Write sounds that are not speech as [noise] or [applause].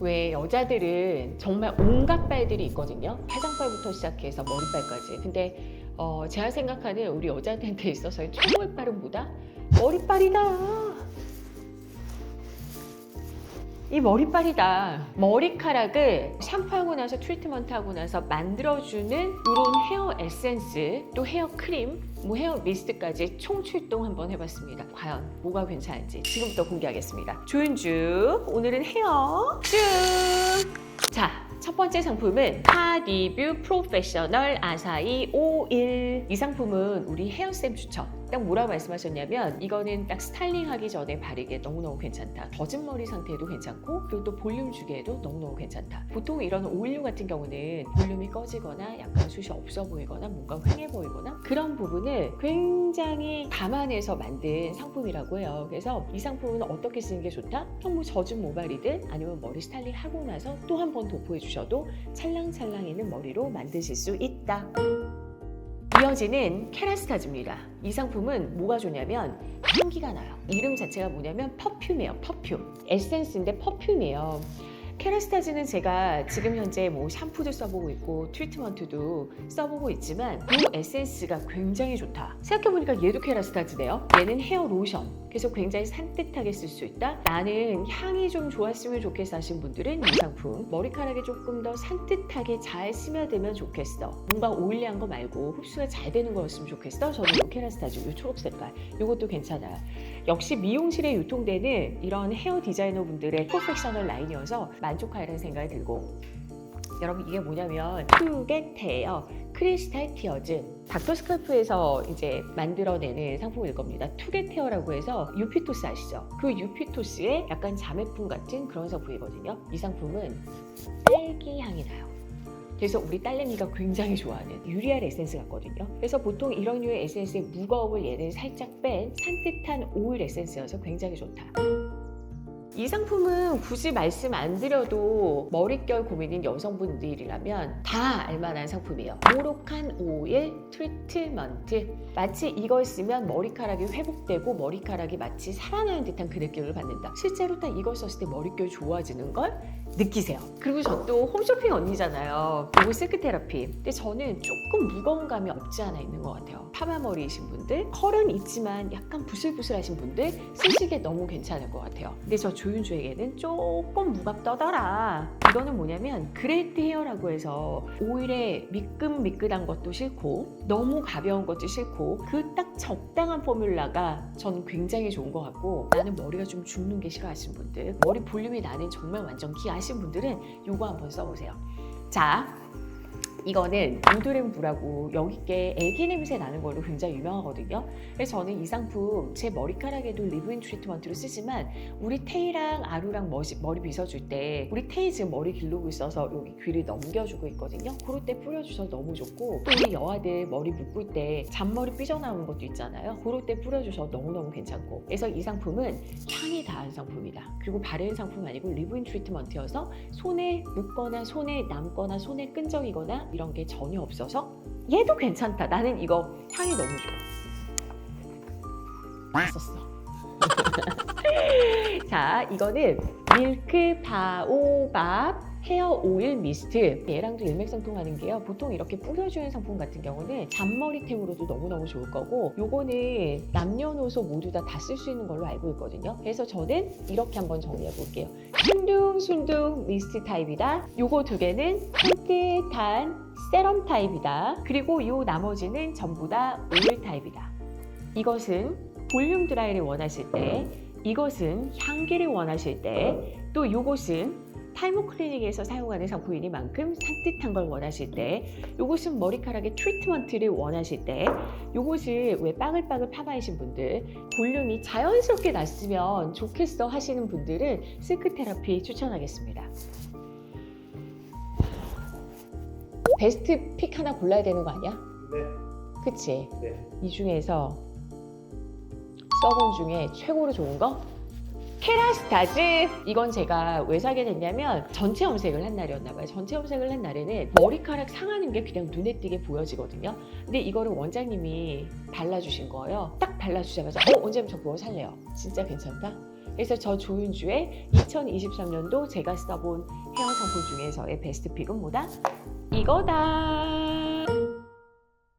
왜 여자들은 정말 온갖 발들이 있거든요. 화장발부터 시작해서 머리빨까지. 근데 어, 제가 생각하는 우리 여자들한테 있어서의 최고의 발은 뭐다? 머리빨이다. 이 머리빨이다. 머리카락을 샴푸하고 나서 트리트먼트하고 나서 만들어주는 이런 헤어 에센스, 또 헤어 크림, 뭐 헤어 미스트까지 총 출동 한번 해봤습니다. 과연 뭐가 괜찮은지 지금부터 공개하겠습니다. 조윤주, 오늘은 헤어 쭉! 자, 첫 번째 상품은 하디뷰 프로페셔널 아사히 51. 이 상품은 우리 헤어쌤 추천. 딱 뭐라고 말씀하셨냐면 이거는 딱 스타일링하기 전에 바르기에 너무너무 괜찮다. 젖은 머리 상태에도 괜찮고 그리고 또 볼륨 주기에도 너무너무 괜찮다. 보통 이런 오일류 같은 경우는 볼륨이 꺼지거나 약간 숱이 없어 보이거나 뭔가 휑해 보이거나 그런 부분을 굉장히 감안해서 만든 상품이라고 해요. 그래서 이 상품은 어떻게 쓰는 게 좋다? 뭐 젖은 모발이든 아니면 머리 스타일링 하고 나서 또 한 번 도포해 주셔도 찰랑찰랑이는 머리로 만드실 수 있다. 이어지는 케라스타즈입니다. 이 상품은 뭐가 좋냐면 향기가 나요. 이름 자체가 뭐냐면 퍼퓸이에요. 퍼퓸. 에센스인데 퍼퓸이에요. 케라스타즈는 제가 지금 현재 뭐 샴푸도 써보고 있고 트리트먼트도 써보고 있지만 이 에센스가 굉장히 좋다. 생각해보니까 얘도 케라스타즈네요. 얘는 헤어 로션. 그래서 굉장히 산뜻하게 쓸 수 있다. 나는 향이 좀 좋았으면 좋겠어 하신 분들은 이 상품 머리카락에 조금 더 산뜻하게 잘 스며들면 좋겠어. 뭔가 오일리한 거 말고 흡수가 잘 되는 거였으면 좋겠어. 저는 이 케라스타즈 이 초록 색깔 이것도 괜찮아요. 역시 미용실에 유통되는 이런 헤어 디자이너 분들의 프로페셔널 라인이어서 만족하리라는 생각이 들고 여러분 이게 뭐냐면 투게테예요. 크리스탈 티어즈 닥터스칼프에서 이제 만들어내는 상품일 겁니다. 투게테어라고 해서 유피토스 아시죠? 그 유피토스의 약간 자매품 같은 그런 상품이거든요. 이 상품은 딸기 향이 나요. 그래서 우리 딸내미가 굉장히 좋아하는 유리알 에센스 같거든요. 그래서 보통 이런 류의 에센스의 무거움을 얘는 살짝 뺀 산뜻한 오일 에센스여서 굉장히 좋다. 이 상품은 굳이 말씀 안 드려도 머릿결 고민인 여성분들이라면 다 알만한 상품이에요. 모로칸 오일 트리트먼트. 마치 이걸 쓰면 머리카락이 회복되고 머리카락이 마치 살아나는 듯한 그 느낌을 받는다. 실제로 딱 이걸 썼을 때 머릿결 좋아지는 걸 느끼세요. 그리고 저 또 홈쇼핑 언니잖아요. 이거 실크 테라피. 근데 저는 조금 무거운 감이 없지 않아 있는 것 같아요. 파마 머리이신 분들, 컬은 있지만 약간 부슬부슬하신 분들 쓰시기에 너무 괜찮을 것 같아요. 근데 저 조윤주에게는 조금 무겁더더라. 이거는 뭐냐면 그레이트 헤어라고 해서 오일에 미끈미끈한 것도 싫고 너무 가벼운 것도 싫고 그 딱 적당한 포뮬라가 전 굉장히 좋은 것 같고 나는 머리가 좀 죽는 게 싫어하시는 분들 머리 볼륨이 나는 정말 완전 키 아신 분들은 이거 한번 써보세요. 자, 이거는 우드램부라고 여기 게 애기 냄새 나는 걸로 굉장히 유명하거든요. 그래서 저는 이 상품 제 머리카락에도 리브인 트리트먼트로 쓰지만 우리 테이랑 아루랑 머리, 머리 빗어줄 때 우리 테이 지금 머리 기르고 있어서 여기 귀를 넘겨주고 있거든요. 그럴 때 뿌려주셔서 너무 좋고 또 우리 여아들 머리 묶을 때 잔머리 삐져나오는 것도 있잖아요. 그럴 때 뿌려주셔서 너무너무 괜찮고 그래서 이 상품은 향이 닿은 상품이다. 그리고 바르는 상품 아니고 리브인 트리트먼트여서 손에 묻거나 손에 남거나 손에 끈적이거나 이런 게 전혀 없어서 얘도 괜찮다. 나는 이거 향이 너무 좋아. 썼어. [laughs] 자, 이거는 밀크 바오밥 헤어 오일 미스트 얘랑도 일맥상통하는 게요. 보통 이렇게 뿌려주는 상품 같은 경우는 잔머리템으로도 너무너무 좋을 거고 요거는 남녀노소 모두 다 다 쓸 수 있는 걸로 알고 있거든요. 그래서 저는 이렇게 한번 정리해 볼게요. 순둥순둥 미스트 타입이다. 요거 두 개는 산뜻한 세럼 타입이다. 그리고 요 나머지는 전부 다 오일 타입이다. 이것은 볼륨 드라이를 원하실 때 이것은 향기를 원하실 때또 이것은 탈모 클리닉에서 사용하는 상품이니만큼 산뜻한 걸 원하실 때 이것은 머리카락의 트리트먼트를 원하실 때 이것을 왜 빠글빠글 파마이신 분들 볼륨이 자연스럽게 났으면 좋겠어 하시는 분들은 실크 테라피 추천하겠습니다. 베스트 픽 하나 골라야 되는 거 아니야? 네. 그치? 네. 이 중에서 써본 중에 최고로 좋은 거? 케라스타즈! 이건 제가 왜 사게 됐냐면 전체 염색을 한 날이었나 봐요. 전체 염색을 한 날에는 머리카락 상하는 게 그냥 눈에 띄게 보여지거든요. 근데 이거를 원장님이 발라주신 거예요. 딱 발라주자마자 어? 원장님 저 그거 살래요. 진짜 괜찮다? 그래서 저 조윤주의 2023년도 제가 써본 헤어 상품 중에서의 베스트 픽은 뭐다? 이거다.